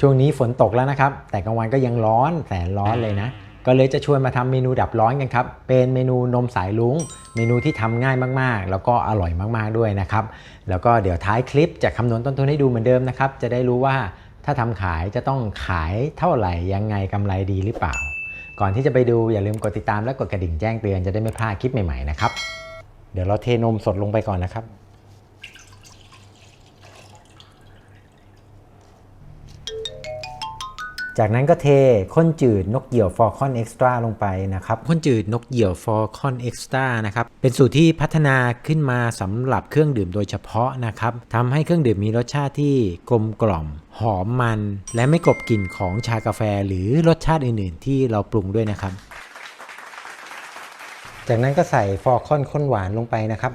ช่วงนี้ฝนตกแล้วนะครับ แต่กลางวันก็ยังร้อนแสนร้อนเลยนะ ก็เลยจะชวนมาทำเมนูดับร้อนกันครับ เป็นเมนูนมสายลุง เมนูที่ทำง่ายมากๆ แล้วก็อร่อยมากๆด้วยนะครับ แล้วก็เดี๋ยวท้ายคลิปจะคำนวณต้นทุนให้ดูเหมือนเดิมนะครับ จะได้รู้ว่าถ้าทำขายจะต้องขายเท่าไหร่ยังไงกำไรดีหรือเปล่า ก่อนที่จะไปดูอย่าลืมกดติดตามและกดกระดิ่งแจ้งเตือนจะได้ไม่พลาดคลิปใหม่ๆนะครับ เดี๋ยวเราเทนมสดลงไปก่อนนะครับ จากนั้นก็เทข้นจืดนกเหยี่ยวฟอร์คอนเอ็กซ์ตร้าลงไปนะครับข้นจืดนกเหยี่ยวฟอร์คอนเอ็กซ์ตร้านะครับเป็นสูตรที่พัฒนาขึ้นมาสำหรับเครื่องดื่มโดยเฉพาะนะครับทำให้เครื่องดื่มมีรสชาติที่กลมกล่อมหอมมัน และไม่กลบกลิ่นของชากาแฟหรือรสชาติอื่น ๆ ที่เราปรุงด้วยนะครับ จากนั้นก็ใส่ฟอร์คอนข้นหวานลงไปนะครับ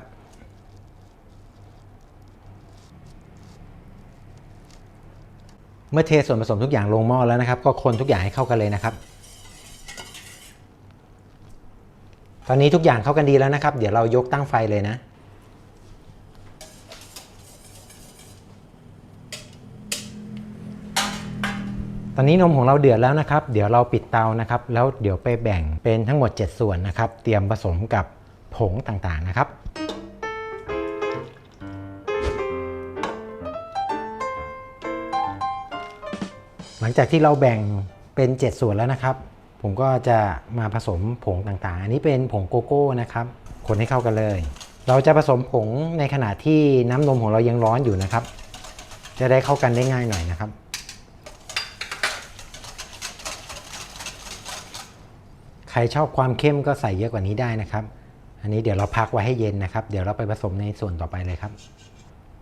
มื่อเทส่วนผสมทุกอย่างลงหม้อแล้วนะครับ ก็คนทุกอย่างให้เข้ากันเลยนะครับ ตอนนี้ทุกอย่างเข้ากันดีแล้วนะครับ เดี๋ยวเรายกตั้งไฟเลยนะตอนนี้นมของเราเดือดแล้วนะครับ เดี๋ยวเราปิดเตานะครับ แล้วเดี๋ยวไปแบ่งเป็นทั้งหมด 7 ส่วนนะครับ เตรียมผสมกับผงต่างๆนะครับ หลังจากที่เราแบ่งเป็น 7 ส่วนแล้วนะครับ ผมก็จะมาผสมผงต่างๆ อันนี้เป็นผงโกโก้นะครับ คนให้เข้ากันเลย เราจะผสมผงในขณะที่น้ำนมของเรายังร้อนอยู่นะครับ จะได้เข้ากันได้ง่ายหน่อยนะครับ ใครชอบความเข้มก็ใส่เยอะกว่านี้ได้นะครับ อันนี้เดี๋ยวเราพักไว้ให้เย็นนะครับ เดี๋ยวเราไปผสมในส่วนต่อไปเลยครับ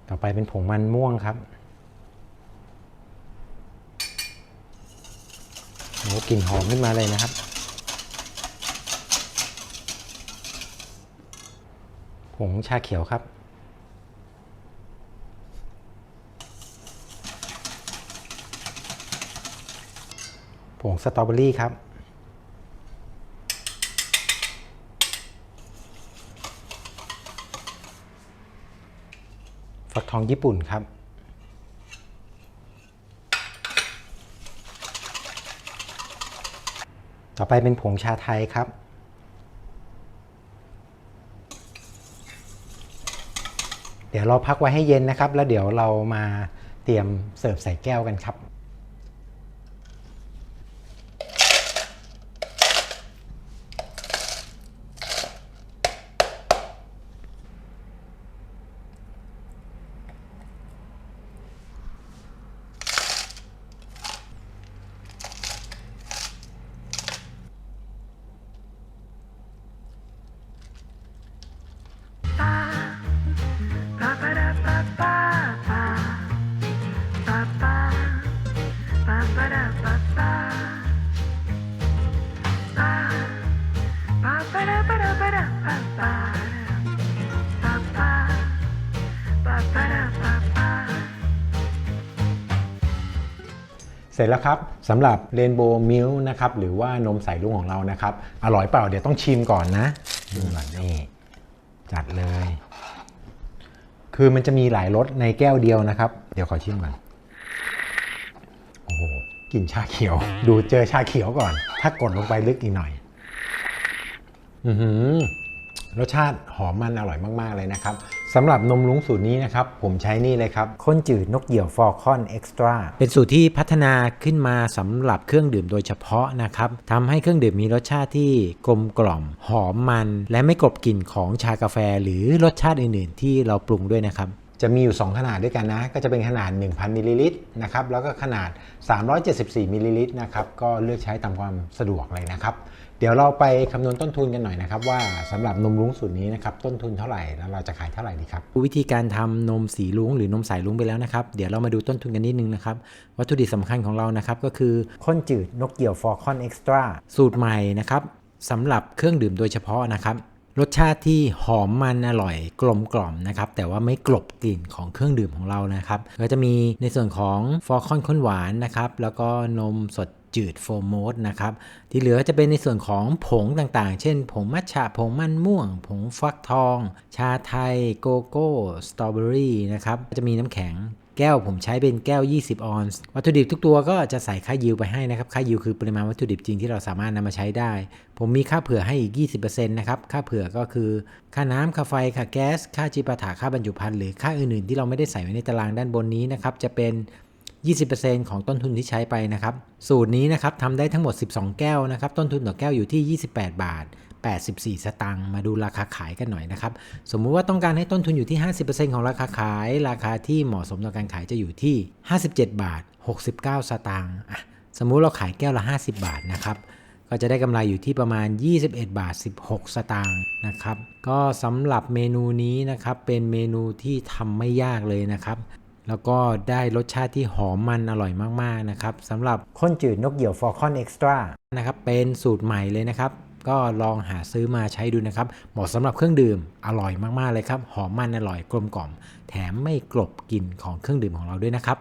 ต่อไปเป็นผงมันม่วงครับ กลิ่นหอมขึ้นมาเลยนะครับ ผงชาเขียวครับ ผงสตรอเบอรี่ครับ ฟักทองญี่ปุ่นครับ ต่อไปเป็นผงชาไทยครับ เดี๋ยวเราพักไว้ให้เย็นนะครับ แล้วเดี๋ยวเรามาเตรียมเสิร์ฟใส่แก้วกันครับ เสร็จแล้วครับสำหรับเรนโบว์มิลนะครับหรือว่านมใส่ลุงของเรานะครับ อร่อยเปล่าเดี๋ยวต้องชิมก่อนนะดูก่อนนี่จัดเลย คือมันจะมีหลายรสในแก้วเดียวนะครับ เดี๋ยวขอชิมก่อนโอ้โหกลิ่นชาเขียว ดูเจอชาเขียวก่อน ถ้ากดลงไปลึกอีกหน่อย อือหือ รสชาติหอมมันอร่อยมาก ๆ เลยนะครับสำหรับนมลุงสูตรนี้นะครับ ผมใช้นี่เลยครับข้นจืดนกเหยี่ยวฟอร์คอนเอ็กซ์ตร้าเป็นสูตรที่พัฒนาขึ้นมาสำหรับเครื่องดื่มโดยเฉพาะนะครับทำให้เครื่องดื่มมีรสชาติที่กลมกล่อม หอมมัน และไม่กลบกลิ่นของชากาแฟ หรือรสชาติอื่น ๆ ที่เราปรุงด้วยนะครับ จะมีอยู่ 2 ขนาดด้วยกันนะ ก็จะเป็นขนาด 1,000มิลลิลิตรนะครับแล้วก็ขนาด 374มิลลิลิตรนะครับก็เลือกใช้ตามความสะดวกเลยนะครับ เดี๋ยวเราไปคำนวณต้นทุนกันหน่อยนะครับ ว่าสำหรับนมรุ้งสูตรนี้นะครับต้นทุนเท่าไหร่แล้วเราจะขายเท่าไหร่ดีครับวิธีการทำนมสีรุ้งหรือนมสายรุ้งไปแล้วนะครับ เดี๋ยวเรามาดูต้นทุนกันนิดนึงนะครับวัตถุดิบสำคัญของเรานะครับก็คือข้นจืดนกเหยี่ยวฟอร์คอนเอ็กซ์ตร้าสูตรใหม่นะครับสำหรับเครื่องดื่มโดยเฉพาะนะครับ รสชาติที่หอมมันอร่อยกลมกล่อมนะครับ แต่ว่าไม่กลบกลิ่นของเครื่องดื่มของเรานะครับ ก็จะมีในส่วนของฟอร์คอนข้นหวานนะครับ แล้วก็นมสดจืดโฟร์โมสนะครับ ที่เหลือจะเป็นในส่วนของผงต่างๆ เช่น ผงมัทฉะ ผงมันม่วง ผงฟักทอง ชาไทย โกโก้ สตรอเบอรี่นะครับ จะมีน้ำแข็ง แก้วผมใช้เป็นแก้ว 20 ออนซ์วัตถุดิบทุกตัวก็จะใส่ค่ายิวไปให้นะครับ ค่ายิวคือปริมาณวัตถุดิบจริงที่เราสามารถนำมาใช้ได้ ผมมีค่าเผื่อให้อีก 20%นะครับ ค่าเผื่อก็คือ ค่าน้ำค่าไฟ ค่าแก๊ส ค่าจีปาถาค่าบรรจุภัณฑ์หรือค่าอื่นๆที่เราไม่ได้ใส่ไว้ในตารางด้านบนนี้นะครับ จะเป็น 20%ของต้นทุนที่ใช้ไปนะครับ สูตรนี้นะครับทำได้ทั้งหมด 12 แก้วนะครับ ต้นทุนต่อแก้วอยู่ที่ 28 บาท 84 สตางค์มาดูราคาขายกันหน่อยนะครับ สมมุติว่าต้องการให้ต้นทุนอยู่ที่ 50%ของราคาขาย ราคาที่เหมาะสมต่อการขายจะอยู่ที่ 57 บาท 69 สตางค์สมมุติเราขายแก้วละ 50 บาทนะครับก็จะได้กำไรอยู่ที่ประมาณ 21 บาท 16 สตางค์นะครับ ก็สำหรับเมนูนี้นะครับเป็นเมนูที่ทำไม่ยากเลยนะครับ แล้วก็ได้รสชาติที่หอมมันอร่อยมาก ๆ นะครับสำหรับข้นจืดนกเหยี่ยวฟอร์คอนเอ็กซ์ตร้านะครับเป็นสูตรใหม่เลยนะครับ ก็ลองหาซื้อมาใช้ดูนะครับ เหมาะสำหรับเครื่องดื่มอร่อยมากๆเลยครับ หอมมันอร่อยกลมกล่อม แถมไม่กลบกลิ่นของเครื่องดื่มของเราด้วยนะครับ